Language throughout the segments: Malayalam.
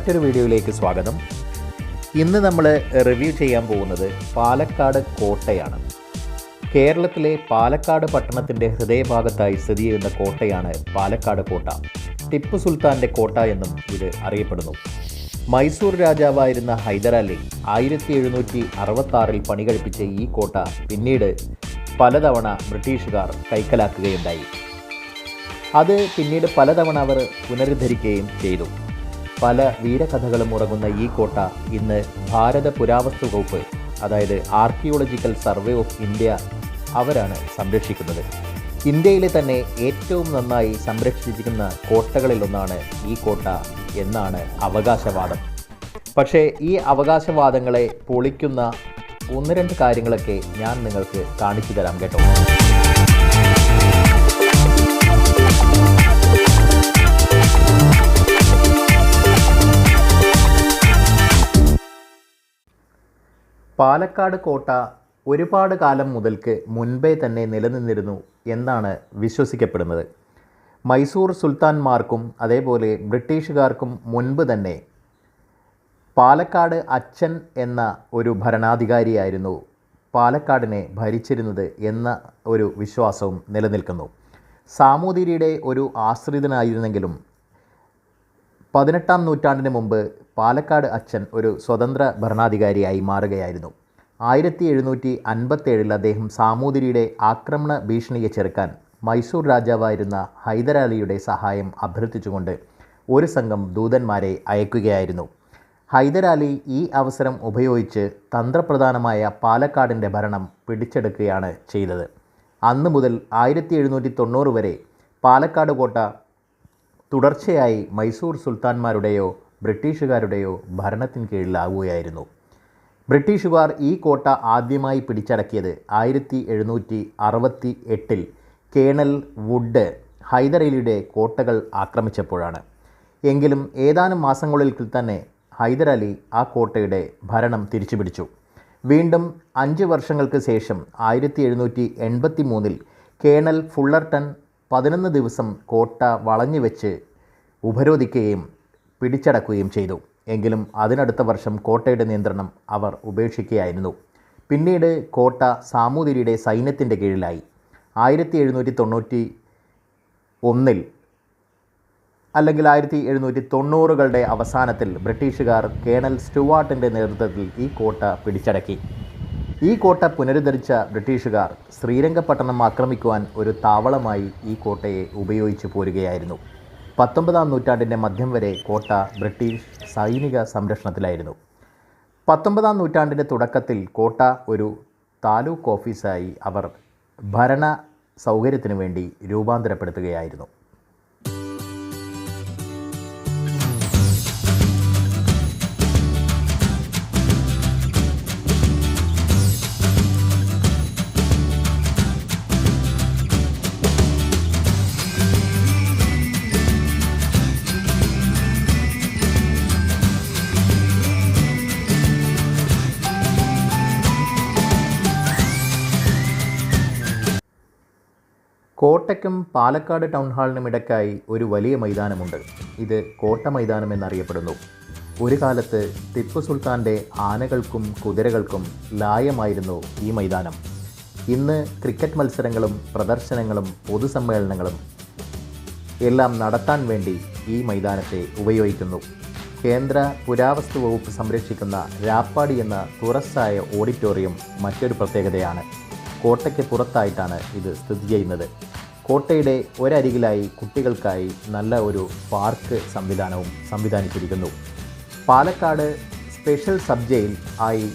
മറ്റൊരു വീഡിയോയിലേക്ക് സ്വാഗതം. ഇന്ന് നമ്മൾ റിവ്യൂ ചെയ്യാൻ പോകുന്നത് പാലക്കാട് കോട്ടയാണ്. കേരളത്തിലെ പാലക്കാട് പട്ടണത്തിന്റെ ഹൃദയഭാഗത്തായി സ്ഥിതി ചെയ്യുന്ന കോട്ടയാണ് പാലക്കാട് കോട്ട. ടിപ്പു സുൽത്താന്റെ കോട്ട എന്നും ഇത് അറിയപ്പെടുന്നു. മൈസൂർ രാജാവായിരുന്ന ഹൈദരാലി ആയിരത്തി എഴുന്നൂറ്റി അറുപത്താറിൽ പണി കഴിപ്പിച്ച ഈ കോട്ട പിന്നീട് പലതവണ ബ്രിട്ടീഷുകാർ കൈക്കലാക്കുകയുണ്ടായി. അത് പിന്നീട് പലതവണ അവർ പുനരുദ്ധരിക്കുകയും ചെയ്തു. പല വീരകഥകളും ഉറങ്ങുന്ന ഈ കോട്ട ഇന്ന് ഭാരത പുരാവസ്തു വകുപ്പ് അതായത് ആർക്കിയോളജിക്കൽ സർവേ ഓഫ് ഇന്ത്യ അവരാണ് സംരക്ഷിക്കുന്നത്. ഇന്ത്യയിലെ തന്നെ ഏറ്റവും നന്നായി സംരക്ഷിച്ചിരിക്കുന്ന കോട്ടകളിലൊന്നാണ് ഈ കോട്ട എന്നാണ് അവകാശവാദം. പക്ഷേ ഈ അവകാശവാദങ്ങളെ പൊളിക്കുന്ന ഒന്ന് രണ്ട് കാര്യങ്ങളൊക്കെ ഞാൻ നിങ്ങൾക്ക് കാണിച്ചു തരാം കേട്ടോ. പാലക്കാട് കോട്ട ഒരുപാട് കാലം മുതൽക്ക് മുൻപേ തന്നെ നിലനിന്നിരുന്നു എന്നാണ് വിശ്വസിക്കപ്പെടുന്നത്. മൈസൂർ സുൽത്താൻമാർക്കും അതേപോലെ ബ്രിട്ടീഷുകാർക്കും മുൻപ് തന്നെ പാലക്കാട് അച്ഛൻ എന്ന ഒരു ഭരണാധികാരിയായിരുന്നു പാലക്കാടിനെ ഭരിച്ചിരുന്നത് എന്ന ഒരു വിശ്വാസവും നിലനിൽക്കുന്നു. സാമൂതിരിയുടെ ഒരു ആശ്രിതനായിരുന്നെങ്കിലും പതിനെട്ടാം നൂറ്റാണ്ടിന് മുമ്പ് പാലക്കാട് അച്ഛൻ ഒരു സ്വതന്ത്ര ഭരണാധികാരിയായി മാറുകയായിരുന്നു. ആയിരത്തി എഴുന്നൂറ്റി അൻപത്തേഴിൽ അദ്ദേഹം സാമൂതിരിയുടെ ആക്രമണ ഭീഷണിയെ ചെറുക്കാൻ മൈസൂർ രാജാവായിരുന്ന ഹൈദരാലിയുടെ സഹായം അഭ്യർത്ഥിച്ചുകൊണ്ട് ഒരു സംഘം ദൂതന്മാരെ അയക്കുകയായിരുന്നു. ഹൈദരാലി ഈ അവസരം ഉപയോഗിച്ച് തന്ത്രപ്രധാനമായ പാലക്കാടിന്റെ ഭരണം പിടിച്ചെടുക്കുകയാണ് ചെയ്തത്. അന്ന് മുതൽ ആയിരത്തി എഴുന്നൂറ്റി തൊണ്ണൂറ് വരെ പാലക്കാട് കോട്ട തുടർച്ചയായി മൈസൂർ സുൽത്താൻമാരുടെയോ ബ്രിട്ടീഷുകാരുടെയോ ഭരണത്തിന് കീഴിലാവുകയായിരുന്നു. ബ്രിട്ടീഷുകാർ ഈ കോട്ട ആദ്യമായി പിടിച്ചടക്കിയത് ആയിരത്തി എഴുന്നൂറ്റി അറുപത്തി എട്ടിൽ കേണൽ വുഡ് ഹൈദരലിയുടെ കോട്ടകൾ ആക്രമിച്ചപ്പോഴാണ്. എങ്കിലും ഏതാനും മാസങ്ങളിൽ തന്നെ ഹൈദരലി ആ കോട്ടയുടെ ഭരണം തിരിച്ചു പിടിച്ചു വീണ്ടും അഞ്ച് വർഷങ്ങൾക്ക് ശേഷം ആയിരത്തി എഴുന്നൂറ്റി എൺപത്തി മൂന്നിൽ കേണൽ ഫുള്ളർട്ടൺ പതിനൊന്ന് ദിവസം കോട്ട വളഞ്ഞു വെച്ച് ഉപരോധിക്കുകയും പിടിച്ചടക്കുകയും ചെയ്തു. എങ്കിലും അതിനടുത്ത വർഷം കോട്ടയുടെ നിയന്ത്രണം അവർ ഉപേക്ഷിക്കുകയായിരുന്നു. പിന്നീട് കോട്ട സാമൂതിരിയുടെ സൈന്യത്തിന്റെ കീഴിലായി. ആയിരത്തി എഴുന്നൂറ്റി തൊണ്ണൂറ്റി ഒന്നിൽ അല്ലെങ്കിൽ ആയിരത്തി എഴുന്നൂറ്റി തൊണ്ണൂറുകളുടെ അവസാനത്തിൽ ബ്രിട്ടീഷുകാർ കേണൽ സ്റ്റുവാർട്ടിന്റെ നേതൃത്വത്തിൽ ഈ കോട്ട പിടിച്ചടക്കി. ഈ കോട്ട പുനരുദ്ധരിച്ച ബ്രിട്ടീഷുകാർ ശ്രീരംഗപട്ടണം ആക്രമിക്കുവാൻ ഒരു താവളമായി ഈ കോട്ടയെ ഉപയോഗിച്ചു പോരുകയായിരുന്നു. പത്തൊമ്പതാം നൂറ്റാണ്ടിന്റെ മധ്യം വരെ കോട്ട ബ്രിട്ടീഷ് സൈനിക സംരക്ഷണത്തിലായിരുന്നു. പത്തൊമ്പതാം നൂറ്റാണ്ടിന്റെ തുടക്കത്തിൽ കോട്ട ഒരു താലൂക്ക് ഓഫീസായി അവർ ഭരണ സൗകര്യത്തിനു വേണ്ടി രൂപാന്തരപ്പെടുത്തുകയായിരുന്നു. കോട്ടയ്ക്കും പാലക്കാട് ടൗൺ ഹാളിനും ഇടയ്ക്കായി ഒരു വലിയ മൈതാനമുണ്ട്. ഇത് കോട്ട മൈതാനം എന്നറിയപ്പെടുന്നു. ഒരു കാലത്ത് ടിപ്പു സുൽത്താന്റെ ആനകൾക്കും കുതിരകൾക്കും ലായമായിരുന്നു ഈ മൈതാനം. ഇന്ന് ക്രിക്കറ്റ് മത്സരങ്ങളും പ്രദർശനങ്ങളും പൊതുസമ്മേളനങ്ങളും എല്ലാം നടത്താൻ വേണ്ടി ഈ മൈതാനത്തെ ഉപയോഗിക്കുന്നു. കേന്ദ്ര പുരാവസ്തു വകുപ്പ് സംരക്ഷിക്കുന്ന രാപ്പാടി എന്ന തുറസ്സായ ഓഡിറ്റോറിയം മറ്റൊരു പ്രത്യേകതയാണ്. കോട്ടയ്ക്ക് പുറത്തായിട്ടാണ് ഇത് സ്ഥിതി ചെയ്യുന്നത്. കോട്ടയുടെ ഒരരികിലായി കുട്ടികൾക്കായി നല്ല ഒരു പാർക്ക് സംവിധാനവും സംവിധാനിച്ചിരിക്കുന്നു. പാലക്കാട് സ്പെഷ്യൽ സബ് ജയിൽ ആയി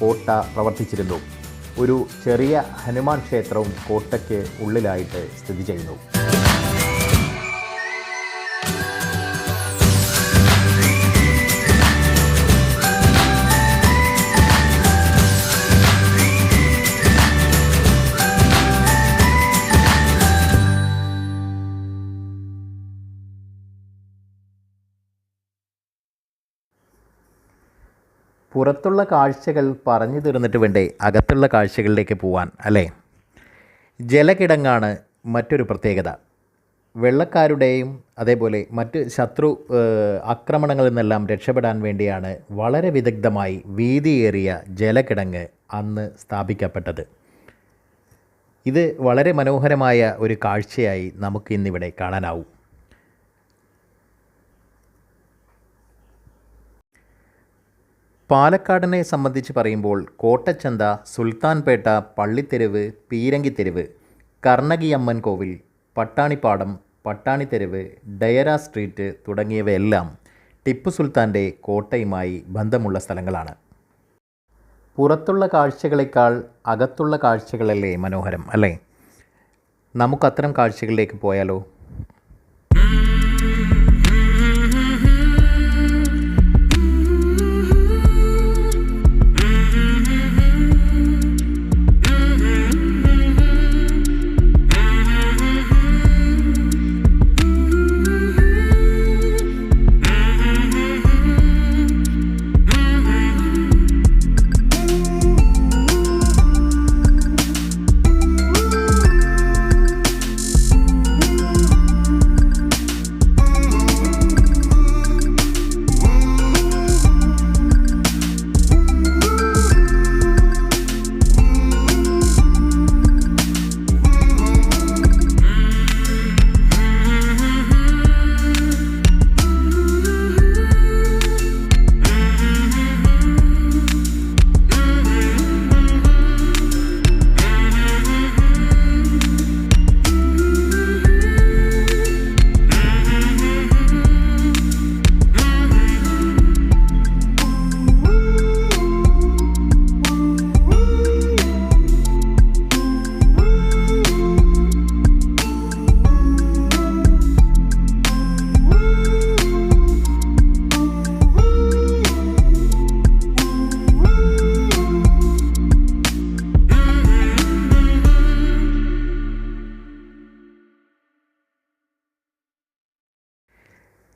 കോട്ട പ്രവർത്തിച്ചിരുന്നു. ഒരു ചെറിയ ഹനുമാൻ ക്ഷേത്രവും കോട്ടയ്ക്ക് ഉള്ളിലായിട്ട് സ്ഥിതി ചെയ്യുന്നു. പുറത്തുള്ള കാഴ്ചകൾ പറഞ്ഞു തീർന്നിട്ട് വേണ്ടേ അകത്തുള്ള കാഴ്ചകളിലേക്ക് പോവാൻ അല്ലേ? ജലകിടങ്ങാണ് മറ്റൊരു പ്രത്യേകത. വെള്ളക്കാരുടെയും അതേപോലെ മറ്റ് ശത്രു ആക്രമണങ്ങളിൽ നിന്നെല്ലാം രക്ഷപ്പെടാൻ വേണ്ടിയാണ് വളരെ വിദഗ്ധമായി വീതിയേറിയ ജലകിടങ്ങ് അന്ന് സ്ഥാപിക്കപ്പെട്ടത്. ഇത് വളരെ മനോഹരമായ ഒരു കാഴ്ചയായി നമുക്ക് ഇന്നിവിടെ കാണാനാവും. പാലക്കാടിനെ സംബന്ധിച്ച് പറയുമ്പോൾ കോട്ടച്ചന്ത സുൽത്താൻപേട്ട പള്ളിത്തെരുവ് പീരങ്കിത്തെരുവ് കർണകിയമ്മൻ കോവിൽ പട്ടാണിപ്പാടം പട്ടാണിത്തെരുവ് ഡയറ സ്ട്രീറ്റ് തുടങ്ങിയവയെല്ലാം ടിപ്പു സുൽത്താന്റെ കോട്ടയുമായി ബന്ധമുള്ള സ്ഥലങ്ങളാണ്. പുറത്തുള്ള കാഴ്ചകളേക്കാൾ അകത്തുള്ള കാഴ്ചകളല്ലേ മനോഹരം അല്ലേ? നമുക്കത്തരം കാഴ്ചകളിലേക്ക് പോയാലോ?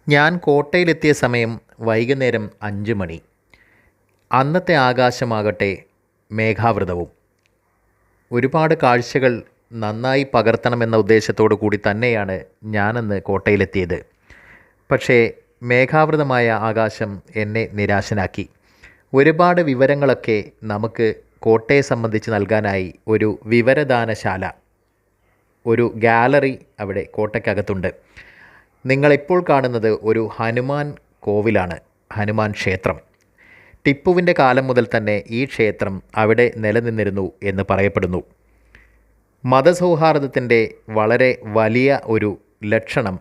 ഞാൻ കോട്ടയിലെത്തിയ സമയം വൈകുന്നേരം അഞ്ച് മണി. അന്നത്തെ ആകാശമാകട്ടെ മേഘാവൃതവും. ഒരുപാട് കാഴ്ചകൾ നന്നായി പകർത്തണമെന്ന ഉദ്ദേശത്തോടു കൂടി തന്നെയാണ് ഞാനന്ന് കോട്ടയിലെത്തിയത്. പക്ഷേ മേഘാവൃതമായ ആകാശം എന്നെ നിരാശനാക്കി. ഒരുപാട് വിവരങ്ങളൊക്കെ നമുക്ക് കോട്ടയെ സംബന്ധിച്ച് നൽകാനായി ഒരു വിവരദാനശാല ഒരു ഗാലറി അവിടെ കോട്ടയ്ക്കകത്തുണ്ട്. നിങ്ങളിപ്പോൾ കാണുന്നത് ഒരു ഹനുമാൻ കോവിലാണ് ഹനുമാൻ ക്ഷേത്രം. ടിപ്പുവിന്റെ കാലം മുതൽ തന്നെ ഈ ക്ഷേത്രം അവിടെ നിലനിന്നിരുന്നു എന്ന് പറയപ്പെടുന്നു. മതസൗഹാർദ്ദത്തിന്റെ വളരെ വലിയ ഒരു ലക്ഷണം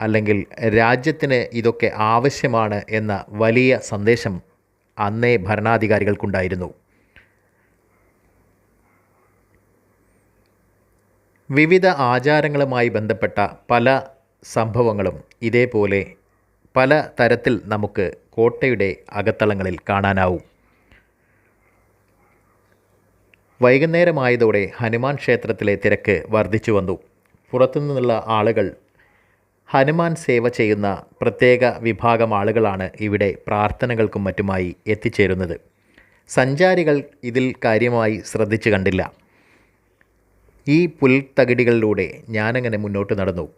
അല്ലെങ്കിൽ രാജ്യത്തിന് ഇതൊക്കെ ആവശ്യമാണ് എന്ന വലിയ സന്ദേശം അന്നേ ഭരണാധികാരികൾക്കുണ്ടായിരുന്നു. വിവിധ ആചാരങ്ങളുമായി ബന്ധപ്പെട്ട പല സംഭവങ്ങളും ഇതേപോലെ പല തരത്തിൽ നമുക്ക് കോട്ടയുടെ അകത്തളങ്ങളിൽ കാണാനാവും. വൈകുന്നേരമായതോടെ ഹനുമാൻ ക്ഷേത്രത്തിലെ തിരക്ക് വർദ്ധിച്ചു വന്നു. പുറത്തുനിന്നുള്ള ആളുകൾ ഹനുമാൻ സേവ ചെയ്യുന്ന പ്രത്യേക വിഭാഗം ആളുകളാണ് ഇവിടെ പ്രാർത്ഥനകൾക്കും മറ്റുമായി എത്തിച്ചേരുന്നത്. സഞ്ചാരികൾ ഇതിൽ കാര്യമായി ശ്രദ്ധിച്ചു കണ്ടില്ല. ഈ പുൽത്തകിടികളിലൂടെ ഞാനങ്ങനെ മുന്നോട്ട് നടന്നു.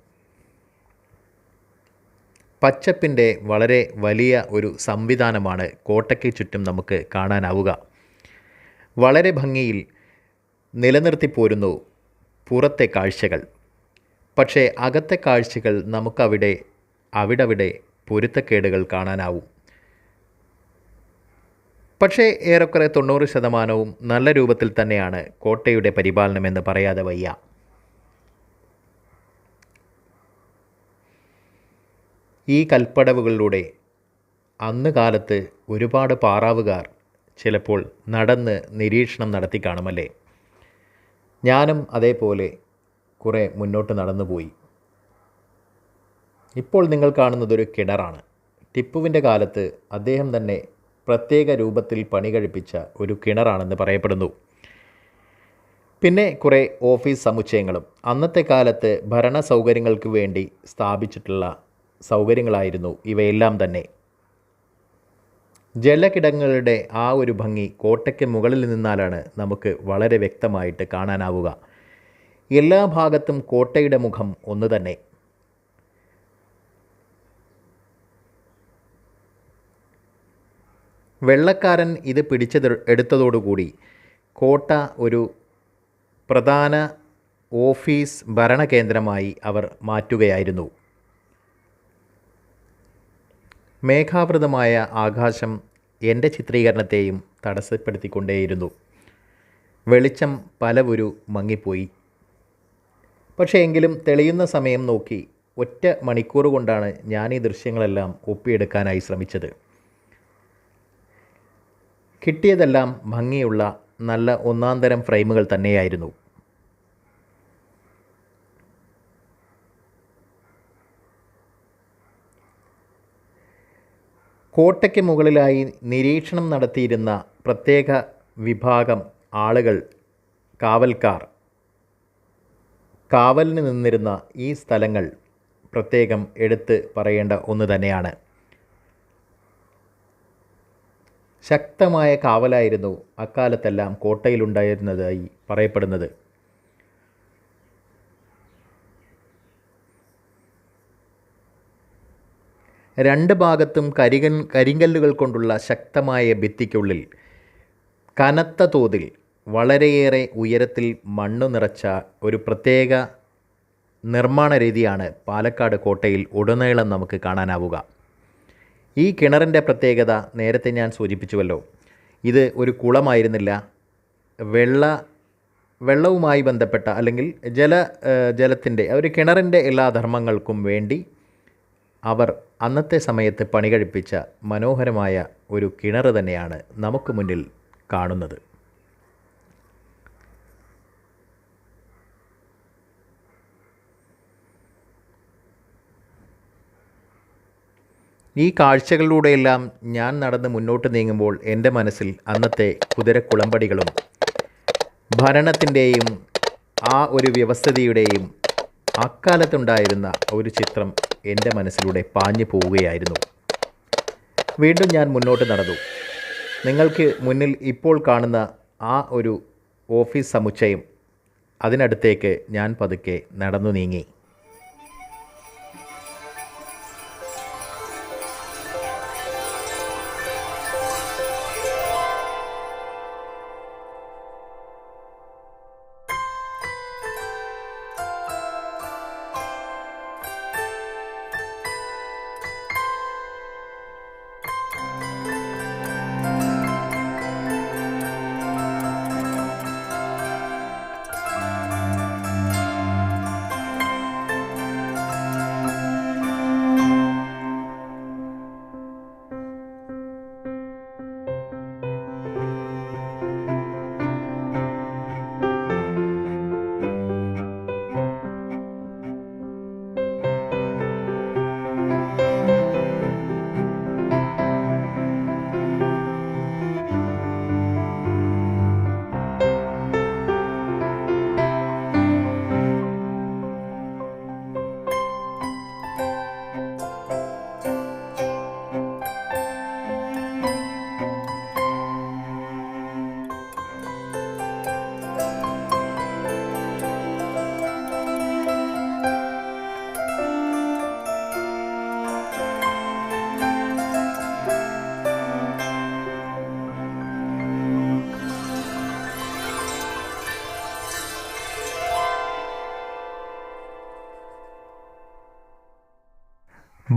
പച്ചപ്പിന്റെ വളരെ വലിയ ഒരു സംവിധാനമാണ് കോട്ടയ്ക്ക് ചുറ്റും നമുക്ക് കാണാനാവുക. വളരെ ഭംഗിയിൽ നിലനിർത്തിപ്പോരുന്നു പുറത്തെ കാഴ്ചകൾ. പക്ഷേ അകത്തെ കാഴ്ചകൾ നമുക്കവിടെ അവിടവിടെ പൊരുത്തക്കേടുകൾ കാണാനാവും. പക്ഷേ ഏറെക്കുറെ തൊണ്ണൂറ് ശതമാനവും നല്ല രൂപത്തിൽ തന്നെയാണ് കോട്ടയുടെ പരിപാലനമെന്ന് പറയാതെ വയ്യ. ഈ കൽപ്പടവുകളിലൂടെ അന്ന് കാലത്ത് ഒരുപാട് പാറാവുകാർ ചിലപ്പോൾ നടന്ന് നിരീക്ഷണം നടത്തി കാണുമല്ലേ? ഞാനും അതേപോലെ കുറേ മുന്നോട്ട് നടന്നുപോയി. ഇപ്പോൾ നിങ്ങൾ കാണുന്നതൊരു കിണറാണ്. ടിപ്പുവിന്റെ കാലത്ത് അദ്ദേഹം തന്നെ പ്രത്യേക രൂപത്തിൽ പണി കഴിപ്പിച്ച ഒരു കിണറാണെന്ന് പറയപ്പെടുന്നു. പിന്നെ കുറേ ഓഫീസ് സമുച്ചയങ്ങളും അന്നത്തെ കാലത്ത് ഭരണ സൗകര്യങ്ങൾക്ക് വേണ്ടി സ്ഥാപിച്ചിട്ടുള്ള സൗകര്യങ്ങളായിരുന്നു. ഇവയെല്ലാം തന്നെ. ജലകിടങ്ങളുടെ ആ ഒരു ഭംഗി കോട്ടയ്ക്ക് മുകളിൽ നിന്നാലാണ് നമുക്ക് വളരെ വ്യക്തമായിട്ട് കാണാനാവുക. എല്ലാ ഭാഗത്തും കോട്ടയുടെ മുഖം ഒന്ന് തന്നെ. വെള്ളക്കാരൻ ഇത് പിടിച്ചത് എടുത്തതോടുകൂടി കോട്ട ഒരു പ്രധാന ഓഫീസ് ഭരണകേന്ദ്രമായി അവർ മാറ്റുകയായിരുന്നു. മേഘാവൃതമായ ആകാശം എന്റെ ചിത്രീകരണത്തെയും തടസ്സപ്പെടുത്തിക്കൊണ്ടേയിരുന്നു. വെളിച്ചം പലവുരു മങ്ങിപ്പോയി. പക്ഷേ എങ്കിലും തെളിയുന്ന സമയം നോക്കി ഒറ്റ മണിക്കൂർ കൊണ്ടാണ് ഞാൻ ഈ ദൃശ്യങ്ങളെല്ലാം ഒപ്പിയെടുക്കാനായി ശ്രമിച്ചത്. കിട്ടിയതെല്ലാം ഭംഗിയുള്ള നല്ല ഒന്നാം തരം ഫ്രെയിമുകൾ തന്നെയായിരുന്നു. കോട്ടയ്ക്ക് മുകളിലായി നിരീക്ഷണം നടത്തിയിരുന്ന പ്രത്യേക വിഭാഗം ആളുകൾ കാവൽക്കാർ. കാവലിന് നിന്നിരുന്ന ഈ സ്ഥലങ്ങൾ പ്രത്യേകം എടുത്ത് പറയേണ്ട ഒന്ന് തന്നെയാണ്. ശക്തമായ കാവലായിരുന്നു അക്കാലത്തെല്ലാം കോട്ടയിലുണ്ടായിരുന്നതായി പറയപ്പെടുന്നത്. രണ്ട് ഭാഗത്തും കരികൻ കരിങ്കല്ലുകൾ കൊണ്ടുള്ള ശക്തമായ ഭിത്തിക്കുള്ളിൽ കനത്ത തോതിൽ വളരെയേറെ ഉയരത്തിൽ മണ്ണ് നിറച്ച ഒരു പ്രത്യേക നിർമ്മാണ രീതിയാണ് പാലക്കാട് കോട്ടയിൽ ഉടനീളം നമുക്ക് കാണാനാവുക. ഈ കിണറിന്റെ പ്രത്യേകത നേരത്തെ ഞാൻ സൂചിപ്പിച്ചുവല്ലോ. ഇത് ഒരു കുളമായിരുന്നില്ല. വെള്ള വെള്ളവുമായി ബന്ധപ്പെട്ട അല്ലെങ്കിൽ ജല ജലത്തിന്റെ ഒരു കിണറിന്റെ എല്ലാ ധർമ്മങ്ങൾക്കും വേണ്ടി അവർ അന്നത്തെ സമയത്ത് പണി കഴിപ്പിച്ച മനോഹരമായ ഒരു കിണർ തന്നെയാണ് നമുക്ക് മുന്നിൽ കാണുന്നത്. ഈ കാഴ്ചകളിലൂടെയെല്ലാം ഞാൻ നടന്ന് മുന്നോട്ട് നീങ്ങുമ്പോൾ എന്റെ മനസ്സിൽ അന്നത്തെ കുതിരക്കുളമ്പടികളും ഭരണത്തിന്റെയും ആ ഒരു വ്യവസ്ഥിതിയുടെയും അക്കാലത്തുണ്ടായിരുന്ന ഒരു ചിത്രം എന്റെ മനസ്സിലൂടെ പാഞ്ഞു പോവുകയായിരുന്നു. വീണ്ടും ഞാൻ മുന്നോട്ട് നടന്നു. നിങ്ങൾക്ക് മുന്നിൽ ഇപ്പോൾ കാണുന്ന ആ ഒരു ഓഫീസ് സമുച്ചയം. അതിനടുത്തേക്ക് ഞാൻ പതുക്കെ നടന്നു നീങ്ങി.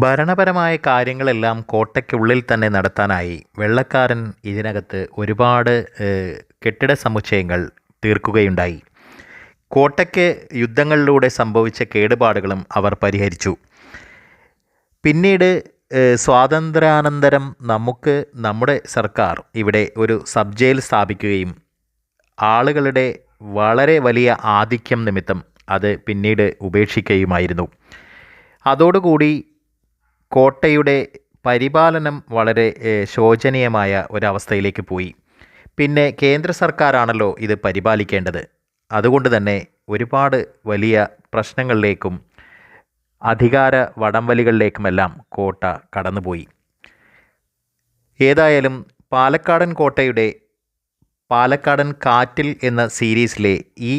ഭരണപരമായ കാര്യങ്ങളെല്ലാം കോട്ടയ്ക്കുള്ളിൽ തന്നെ നടത്താനായി വെള്ളക്കാരൻ ഇതിനകത്ത് ഒരുപാട് കെട്ടിട സമുച്ചയങ്ങൾ തീർക്കുകയുണ്ടായി. കോട്ടയ്ക്ക് യുദ്ധങ്ങളിലൂടെ സംഭവിച്ച കേടുപാടുകളും അവർ പരിഹരിച്ചു. പിന്നീട് സ്വാതന്ത്ര്യാനന്തരം നമുക്ക് നമ്മുടെ സർക്കാർ ഇവിടെ ഒരു സബ് ജയിൽ സ്ഥാപിക്കുകയും ആളുകളുടെ വളരെ വലിയ ആധിക്യം നിമിത്തം അത് പിന്നീട് ഉപേക്ഷിക്കുകയുമായിരുന്നു. അതോടുകൂടി കോട്ടയുടെ പരിപാലനം വളരെ ശോചനീയമായ ഒരവസ്ഥയിലേക്ക് പോയി. പിന്നെ കേന്ദ്ര സർക്കാരാണല്ലോ ഇത് പരിപാലിക്കേണ്ടത്. അതുകൊണ്ട് തന്നെ ഒരുപാട് വലിയ പ്രശ്നങ്ങളിലേക്കും അധികാര വടംവലികളിലേക്കുമെല്ലാം കോട്ട കടന്നുപോയി. ഏതായാലും പാലക്കാടൻ കോട്ടയുടെ പാലക്കാടൻ കാറ്റിൽ എന്ന സീരീസിലെ ഈ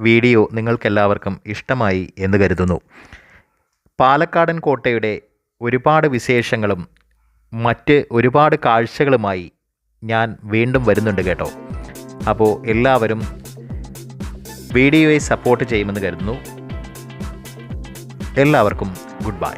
വീഡിയോ നിങ്ങൾക്കെല്ലാവർക്കും ഇഷ്ടമായി എന്ന് കരുതുന്നു. പാലക്കാടൻ കോട്ടയുടെ ഒരുപാട് വിശേഷങ്ങളും മറ്റ് ഒരുപാട് കാഴ്ചകളുമായി ഞാൻ വീണ്ടും വരുന്നുണ്ട് കേട്ടോ. അപ്പോൾ എല്ലാവരും വീഡിയോയെ സപ്പോർട്ട് ചെയ്യുമെന്ന് കരുതുന്നു. എല്ലാവർക്കും ഗുഡ് ബൈ